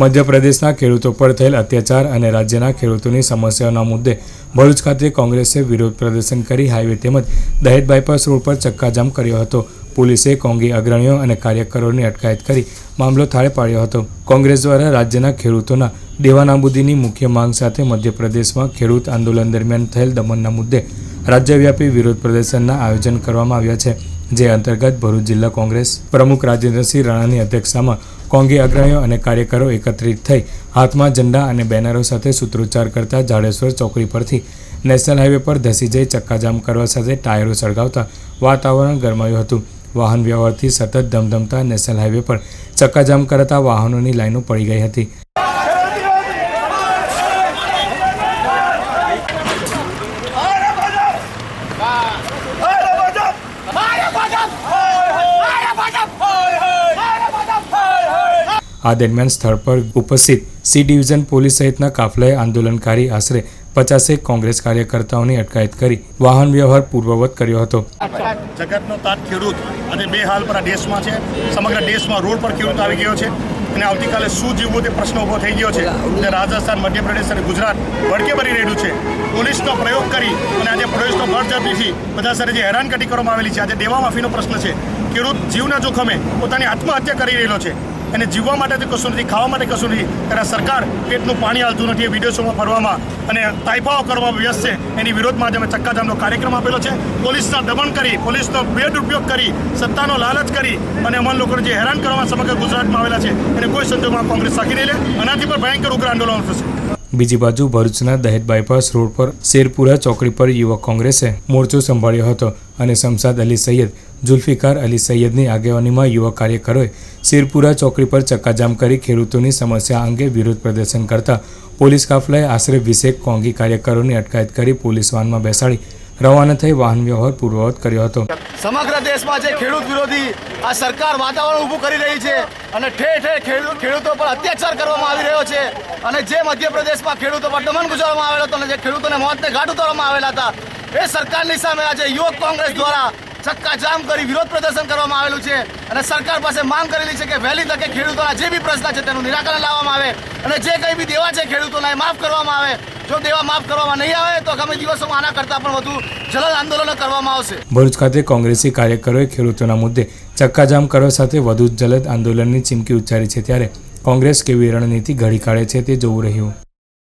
મધ્યપ્રદેશના ખેડૂતો પર થયેલ અત્યાચાર અને રાજ્યના ખેડૂતોની સમસ્યાઓના મુદ્દે ભરૂચ ખાતે કોંગ્રેસે વિરોધ પ્રદર્શન કરી હાઈવે તેમજ દહેજ બાયપાસ રોડ પર ચક્કાજામ કર્યો હતો. પોલીસે કોંગી અગ્રણીઓ અને કાર્યકરોની અટકાયત કરી મામલો થાળે પાડ્યો હતો. કોંગ્રેસ દ્વારા રાજ્યના ખેડૂતોના દેવા નાબૂદીની મુખ્ય માંગ સાથે મધ્યપ્રદેશમાં ખેડૂત આંદોલન દરમિયાન થયેલ દમનના મુદ્દે રાજ્યવ્યાપી વિરોધ પ્રદર્શનના આયોજન કરવામાં આવ્યા છે. જે અંતર્ગત ભરૂચ જિલ્લા કોંગ્રેસ પ્રમુખ રાજેન્દ્રસિંહ રાણાની અધ્યક્ષતામાં કોંગી અગ્રણીઓ અને કાર્યકરો એકત્રિત થઈ હાથમાં ઝંડા અને બેનરો સાથે સૂત્રોચ્ચાર કરતા જાડેશ્વર ચોકડી પરથી નેશનલ હાઈવે પર ધસી જઈ ચક્કાજામ કરવા સાથે ટાયરો સળગાવતા વાતાવરણ ગરમાયું હતું વાહન વ્યવહારથી સતત ધમધમતા નેશનલ હાઈવે પર ચક્કાજામ કરાતા વાહનોની લાઈનો પડી ગઈ હતી ભાજપ અરે ભાજપ અરે ભાજપ અરે ભાજપ અરે ભાજપ આ દરમિયાન સ્થળ પર ઉપસ્થિત સી ડિવિઝન પોલીસ સહિતના કાફલાએ આંદોલનકારી આશરે પચાસેક કોંગ્રેસ કાર્યકર્તાઓની અટકાયત કરી વાહન વ્યવહાર પૂર્વવત કર્યો હતો. જગતનો તાત ખેડૂત અને બે હાલ પર દેશમાં છે, સમગ્ર દેશમાં રોડ પર ખેડૂત આવી ગયો છે અને આવતીકાલે શું જીવવું તે પ્રશ્ન ઊભો થઈ ગયો છે. અને રાજસ્થાન, મધ્યપ્રદેશ અને ગુજરાત ભડકે ભરી રહ્યું છે. પોલીસનો પ્રયોગ કરી અને આજે પોલીસનો બળજબરીથી બધા સાથે જે હેરાનગતિ કરવામાં આવેલી છે, આજે દેવા માફીનો પ્રશ્ન છે. ખેડૂત જીવના જોખમે પોતાની આત્મહત્યા કરી રહેલો છે. અને જીવવા માટે કશું નથી, ખાવા માટે કશું નથી. ત્યારે સરકાર પેટનું પાણી હાલતું નથી, એ વિદેશોમાં ફરવામાં અને તાઇફાઓ કરવામાં વ્યસ્ત છે. એની વિરોધમાં આજે ચક્કાજામનો કાર્યક્રમ આપેલો છે. પોલીસના દમન કરી, પોલીસનો બેદુપયોગ કરી, સત્તાનો લાલચ કરી અને અમારા લોકોને જે હેરાન કરવામાં સમગ્ર ગુજરાતમાં આવેલા છે, એને કોઈ સંજોગોમાં કોંગ્રેસ સાકી નહીં લે. આનાથી પણ ભયંકર ઉગ્ર આંદોલન થશે. બીજી બાજુ ભરૂચના દહેજ બાયપાસ રોડ પર શેરપુરા ચોકડી પર યુવક કોંગ્રેસે મોરચો સંભાળ્યો હતો અને શમશાદ અલી સૈયદ જુલ્ફિકાર અલી સૈયદની આગેવાનીમાં યુવક કાર્યકરોએ શિરપુરા ચોકડી પર ચક્કાજામ કરી ખેડૂતોની સમસ્યા અંગે વિરોધ પ્રદર્શન કરતા પોલીસ કાફલાએ આશરે વીસેક કોંગી કાર્યકરોની અટકાયત કરી પોલીસ વાનમાં બેસાડી રવાના થઈ વાહન વ્યવહાર પૂર્વવત કર્યો હતો. સમગ્ર દેશમાં જે ખેડૂત વિરોધી આ સરકાર વાતાવરણ ઊભું કરી રહી છે અને ઠેર ઠેર ખેડૂત ખેડૂતો પર અત્યાચાર કરવામાં આવી રહ્યો છે અને જે મધ્યપ્રદેશમાં ખેડૂતો પર દમન ગુજારવામાં આવેલો હતો અને જે ખેડૂતોને મોતને ઘાટ ઉતારવામાં આવેલા હતા, એ સરકારની સામે આજે યુવક કોંગ્રેસ દ્વારા ચક્કાજામ કરી વિરોધ પ્રદર્શન કરવામાં આવેલું છે અને સરકાર પાસે માંગ કરેલી છે કે વહેલી તકે ખેડૂતોના જે બી પ્રશ્ન છે તેનું નિરાકરણ લાવવામાં આવે અને જે કંઈ બી દેવા છે ખેડૂતોના એ માફ કરવામાં આવે. જો દેવા માફ કરવામાં નહીં આવે તો આગામી દિવસોમાં આના કરતાં પણ વધુ જલદ આંદોલનો કરવામાં આવશે. ભરૂચ ખાતે કોંગ્રેસી કાર્યકરોએ ખેડૂતોના મુદ્દે ચક્કાજામ કરવા સાથે વધુ જલદ આંદોલનની ચીમકી ઉચ્ચારી છે ત્યારે કોંગ્રેસ કેવી રણનીતિ ઘડી કાઢે છે તે જોવું રહ્યું.